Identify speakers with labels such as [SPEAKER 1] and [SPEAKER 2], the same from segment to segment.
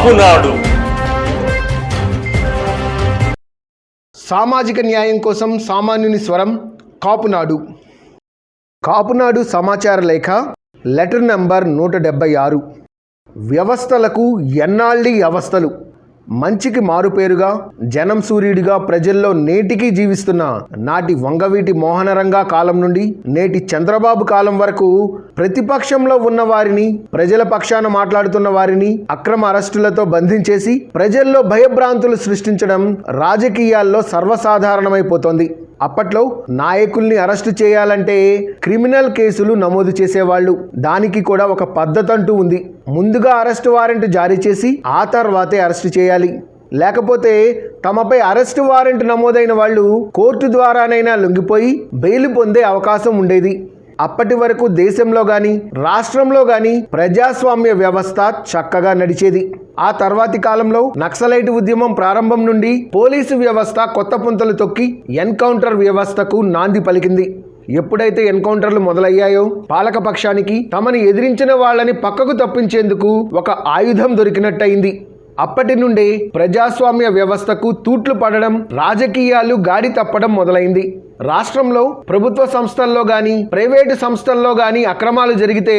[SPEAKER 1] కాపునాడు
[SPEAKER 2] సామాజిక న్యాయం కోసం సామాన్యుని స్వరం కాపునాడు. కాపునాడు సమాచార లేఖ లెటర్ నంబర్ నూట డెబ్బై ఆరు. వ్యవస్థలకు ఎన్నాళ్ళి అవస్థలు? మంచికి మారుపేరుగా జనం సూర్యుడిగా ప్రజల్లో నేటికి జీవిస్తున్న నాటి వంగవీటి మోహనరంగా కాలం నుండి నేటి చంద్రబాబు కాలం వరకు ప్రతిపక్షంలో ఉన్న వారిని ప్రజల పక్షాన మాట్లాడుతున్న వారిని అక్రమ అరెస్టులతో బంధించేసి ప్రజల్లో భయభ్రాంతులు సృష్టించడం రాజకీయాల్లో సర్వసాధారణమైపోతోంది. అప్పట్లో నాయకుల్ని అరెస్టు చేయాలంటే క్రిమినల్ కేసులు నమోదు చేసేవాళ్ళు. దానికి కూడా ఒక పద్ధతి అంటూ ఉంది. ముందుగా అరెస్ట్ వారెంట్ జారీ చేసి ఆ తర్వాతే అరెస్టు చేయాలి. లేకపోతే తమపై అరెస్టు వారెంట్ నమోదైన వాళ్ళు కోర్టు ద్వారానైనా లొంగిపోయి బెయిల్ పొందే అవకాశం ఉండేది. అప్పటి వరకు దేశంలో కానీ రాష్ట్రంలో కానీ ప్రజాస్వామ్య వ్యవస్థ చక్కగా నడిచేది. ఆ తర్వాతి కాలంలో నక్సలైట్ ఉద్యమం ప్రారంభం నుండి పోలీసు వ్యవస్థ కొత్త పుంతలు తొక్కి ఎన్కౌంటర్ వ్యవస్థకు నాంది పలికింది. ఎప్పుడైతే ఎన్కౌంటర్లు మొదలయ్యాయో పాలకపక్షానికి తమను ఎదిరించిన వాళ్ళని పక్కకు తప్పించేందుకు ఒక ఆయుధం దొరికినట్టయింది. అప్పటి నుండి ప్రజాస్వామ్య వ్యవస్థకు తూట్లు పడడం రాజకీయాలు గాడి తప్పడం మొదలైంది. రాష్ట్రంలో ప్రభుత్వ సంస్థల్లో గాని ప్రైవేటు సంస్థల్లో గాని అక్రమాలు జరిగితే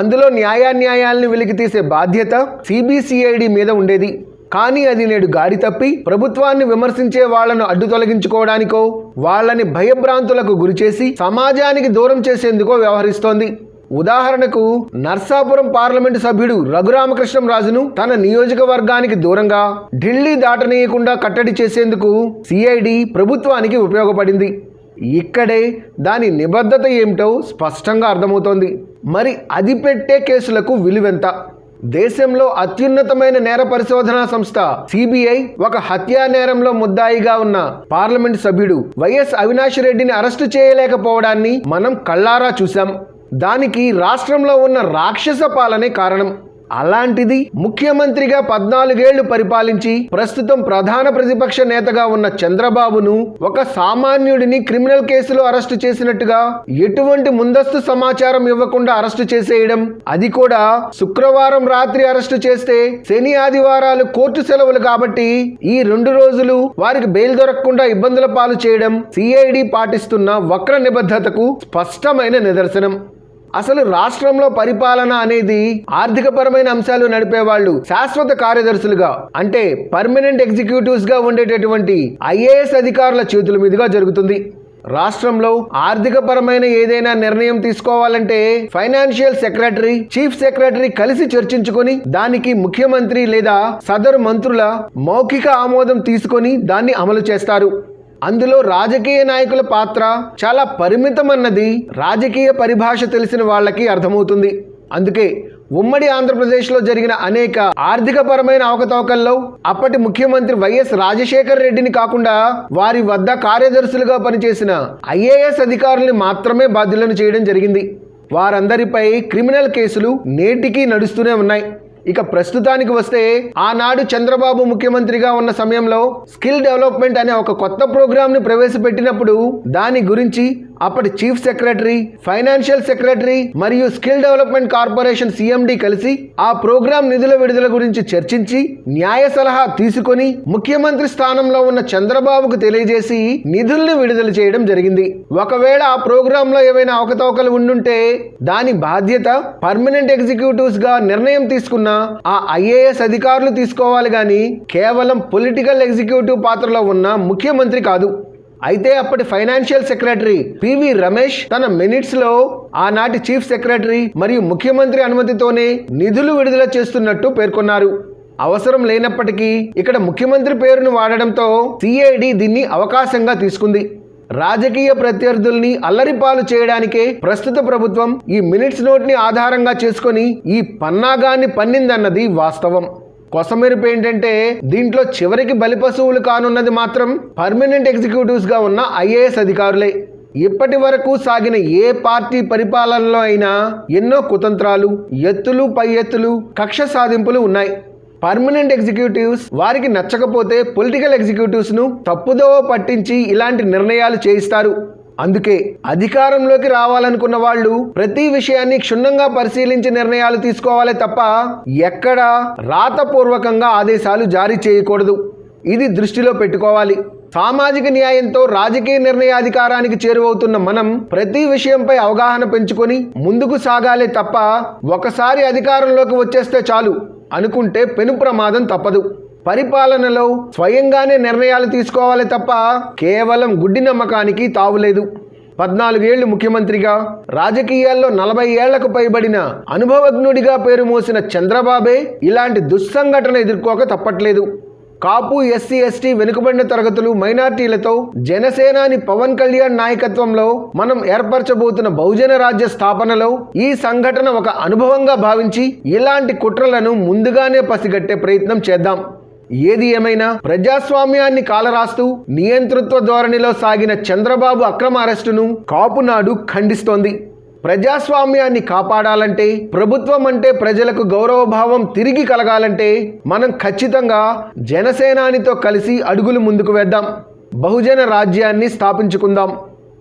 [SPEAKER 2] అందులో న్యాయాన్యాయాలను వెలికితీసే బాధ్యత సిబిసిఐడి మీద ఉండేది. కానీ అది నేడు గాడి తప్పి ప్రభుత్వాన్ని విమర్శించే వాళ్ళను అడ్డు తొలగించుకోవడానికో వాళ్ళని భయభ్రాంతులకు గురిచేసి సమాజానికి దూరం చేసేందుకో వ్యవహరిస్తోంది. ఉదాహరణకు నర్సాపురం పార్లమెంటు సభ్యుడు రఘురామకృష్ణం రాజును తన నియోజకవర్గానికి దూరంగా ఢిల్లీ దాటనీయకుండా కట్టడి చేసేందుకు సిఐడి ప్రభుత్వానికి ఉపయోగపడింది. ఇక్కడే దాని నిబద్ధత ఏమిటో స్పష్టంగా అర్థమవుతోంది. మరి అది పెట్టే కేసులకు విలువెంత? దేశంలో అత్యున్నతమైన నేర పరిశోధనా సంస్థ సిబిఐ ఒక హత్యా నేరంలో ముద్దాయిగా ఉన్న పార్లమెంట్ సభ్యుడు వైఎస్ అవినాష్ రెడ్డిని అరెస్టు చేయలేకపోవడాన్ని మనం కళ్ళారా చూశాం. దానికి రాష్ట్రంలో ఉన్న రాక్షస పాలనే కారణం. అలాంటిది ముఖ్యమంత్రిగా పద్నాలుగేళ్ళు పరిపాలించి ప్రస్తుతం ప్రధాన ప్రతిపక్ష నేతగా ఉన్న చంద్రబాబును ఒక సామాన్యుడిని క్రిమినల్ కేసులో అరెస్టు చేసినట్టుగా ఎటువంటి ముందస్తు సమాచారం ఇవ్వకుండా అరెస్టు చేసేయడం అది కూడా శుక్రవారం రాత్రి అరెస్టు చేస్తే శని ఆదివారాలు కోర్టు సెలవులు కాబట్టి ఈ రెండు రోజులు వారికి బెయిల్ దొరకకుండా ఇబ్బందుల పాలు చేయడం సిఐడి పాటిస్తున్న వక్ర నిబద్ధతకు స్పష్టమైన నిదర్శనం. అసలు రాష్ట్రంలో పరిపాలన అనేది ఆర్థికపరమైన అంశాలు నడిపేవాళ్ళు శాశ్వత కార్యదర్శులుగా అంటే పర్మనెంట్ ఎగ్జిక్యూటివ్స్గా ఉండేటటువంటి ఐఏఎస్ అధికారుల చేతుల మీదుగా జరుగుతుంది. రాష్ట్రంలో ఆర్థిక పరమైన ఏదైనా నిర్ణయం తీసుకోవాలంటే ఫైనాన్షియల్ సెక్రటరీ చీఫ్ సెక్రటరీ కలిసి చర్చించుకొని దానికి ముఖ్యమంత్రి లేదా సదరు మంత్రుల మౌఖిక ఆమోదం తీసుకొని దాన్ని అమలు చేస్తారు. అందులో రాజకీయ నాయకుల పాత్ర చాలా పరిమితమన్నది రాజకీయ పరిభాష తెలిసిన వాళ్ళకి అర్థమవుతుంది. అందుకే ఉమ్మడి ఆంధ్రప్రదేశ్లో జరిగిన అనేక ఆర్థిక పరమైన అవకతవకల్లో అప్పటి ముఖ్యమంత్రి వైఎస్ రాజశేఖర్ రెడ్డిని కాకుండా వారి వద్ద కార్యదర్శులుగా పనిచేసిన ఐఏఎస్ అధికారుల్ని మాత్రమే బాధ్యులను చేయడం జరిగింది. వారందరిపై క్రిమినల్ కేసులు నేటికీ నడుస్తూనే ఉన్నాయి. ఇక ప్రస్తుతానికి వస్తే ఆనాడు చంద్రబాబు ముఖ్యమంత్రిగా ఉన్న సమయంలో స్కిల్ డెవలప్మెంట్ అనే ఒక కొత్త ప్రోగ్రామ్ని ప్రవేశపెట్టినప్పుడు దాని గురించి అప్పటి చీఫ్ సెక్రటరీ ఫైనాన్షియల్ సెక్రటరీ మరియు స్కిల్ డెవలప్మెంట్ కార్పొరేషన్ సిఎండి కలిసి ఆ ప్రోగ్రాం నిధుల విడుదల గురించి చర్చించి న్యాయ సలహా తీసుకొని ముఖ్యమంత్రి స్థానంలో ఉన్న చంద్రబాబుకు తెలియజేసి నిధుల్ని విడుదల చేయడం జరిగింది. ఒకవేళ ఆ ప్రోగ్రామ్లో ఏవైనా అవకతవకలు ఉండుంటే దాని బాధ్యత పర్మనెంట్ ఎగ్జిక్యూటివ్స్గా నిర్ణయం తీసుకున్న ఆ ఐఏఎస్ అధికారులు తీసుకోవాలి కానీ కేవలం పొలిటికల్ ఎగ్జిక్యూటివ్ పాత్రలో ఉన్న ముఖ్యమంత్రి కాదు. అయితే అప్పటి ఫైనాన్షియల్ సెక్రటరీ పివి రమేష్ తన మినిట్స్లో ఆనాటి చీఫ్ సెక్రటరీ మరియు ముఖ్యమంత్రి అనుమతితోనే నిధులు విడుదల చేస్తున్నట్టు పేర్కొన్నారు. అవసరం లేనప్పటికీ ఇక్కడ ముఖ్యమంత్రి పేరును వాడడంతో సిఐడి దీన్ని అవకాశంగా తీసుకుంది. రాజకీయ ప్రత్యర్థుల్ని అల్లరిపాలు చేయడానికే ప్రస్తుత ప్రభుత్వం ఈ మినిట్స్ నోట్ని ఆధారంగా చేసుకొని ఈ పన్నాగాన్ని పన్నిందన్నది వాస్తవం. కొసమెరుపు ఏంటంటే దీంట్లో చివరికి బలిపశువులు కానున్నది మాత్రం పర్మనెంట్ ఎగ్జిక్యూటివ్స్గా ఉన్న ఐఏఎస్ అధికారులే. ఇప్పటి వరకు సాగిన ఏ పార్టీ పరిపాలనలో అయినా ఎన్నో కుతంత్రాలు ఎత్తులు పై ఎత్తులు కక్ష సాధింపులు ఉన్నాయి. పర్మనెంట్ ఎగ్జిక్యూటివ్స్ వారికి నచ్చకపోతే పొలిటికల్ ఎగ్జిక్యూటివ్స్ను తప్పుదోవ పట్టించి ఇలాంటి నిర్ణయాలు చేయిస్తారు. అందుకే అధికారంలోకి రావాలనుకున్న వాళ్ళు ప్రతి విషయాన్ని క్షుణ్ణంగా పరిశీలించి నిర్ణయాలు తీసుకోవాలి తప్ప ఎక్కడా రాతపూర్వకంగా ఆదేశాలు జారీ చేయకూడదు. ఇది దృష్టిలో పెట్టుకోవాలి. సామాజిక న్యాయంతో రాజకీయ నిర్ణయాధికారానికి చేరువవుతున్న మనం ప్రతి విషయంపై అవగాహన పెంచుకొని ముందుకు సాగాలే తప్ప ఒకసారి అధికారంలోకి వచ్చేస్తే చాలు అనుకుంటే పెను ప్రమాదం తప్పదు. పరిపాలనలో స్వయంగానే నిర్ణయాలు తీసుకోవాలి తప్ప కేవలం గుడ్డి నమ్మకానికి తావులేదు పద్నాలుగేళ్ళు ముఖ్యమంత్రిగా రాజకీయాల్లో నలభై ఏళ్ళకు పైబడిన అనుభవజ్ఞుడిగా పేరు మోసిన చంద్రబాబే ఇలాంటి దుస్సంఘటన ఎదుర్కోక తప్పట్లేదు. కాపు ఎస్సీ ఎస్టీ వెనుకబడిన తరగతులు మైనార్టీలతో జనసేనాని పవన్ కళ్యాణ్ నాయకత్వంలో మనం ఏర్పరచబోతున్న బహుజన రాజ్య స్థాపనలో ఈ సంఘటన ఒక అనుభవంగా భావించి ఇలాంటి కుట్రలను ముందుగానే పసిగట్టే ప్రయత్నం చేద్దాం. ఏది ఏమైనా ప్రజాస్వామ్యాన్ని కాలరాస్తూ నియంతృత్వ ధోరణిలో సాగిన చంద్రబాబు అక్రమ అరెస్టును కాపునాడు ఖండిస్తోంది. ప్రజాస్వామ్యాన్ని కాపాడాలంటే ప్రభుత్వం అంటే ప్రజలకు గౌరవభావం తిరిగి కలగాలంటే మనం ఖచ్చితంగా జనసేనానితో కలిసి అడుగులు ముందుకు వేద్దాం. బహుజన రాజ్యాన్ని స్థాపించుకుందాం.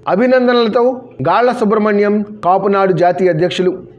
[SPEAKER 2] అభినందనలతో గాళ్ళ సుబ్రహ్మణ్యం కాపునాడు జాతీయ అధ్యక్షులు.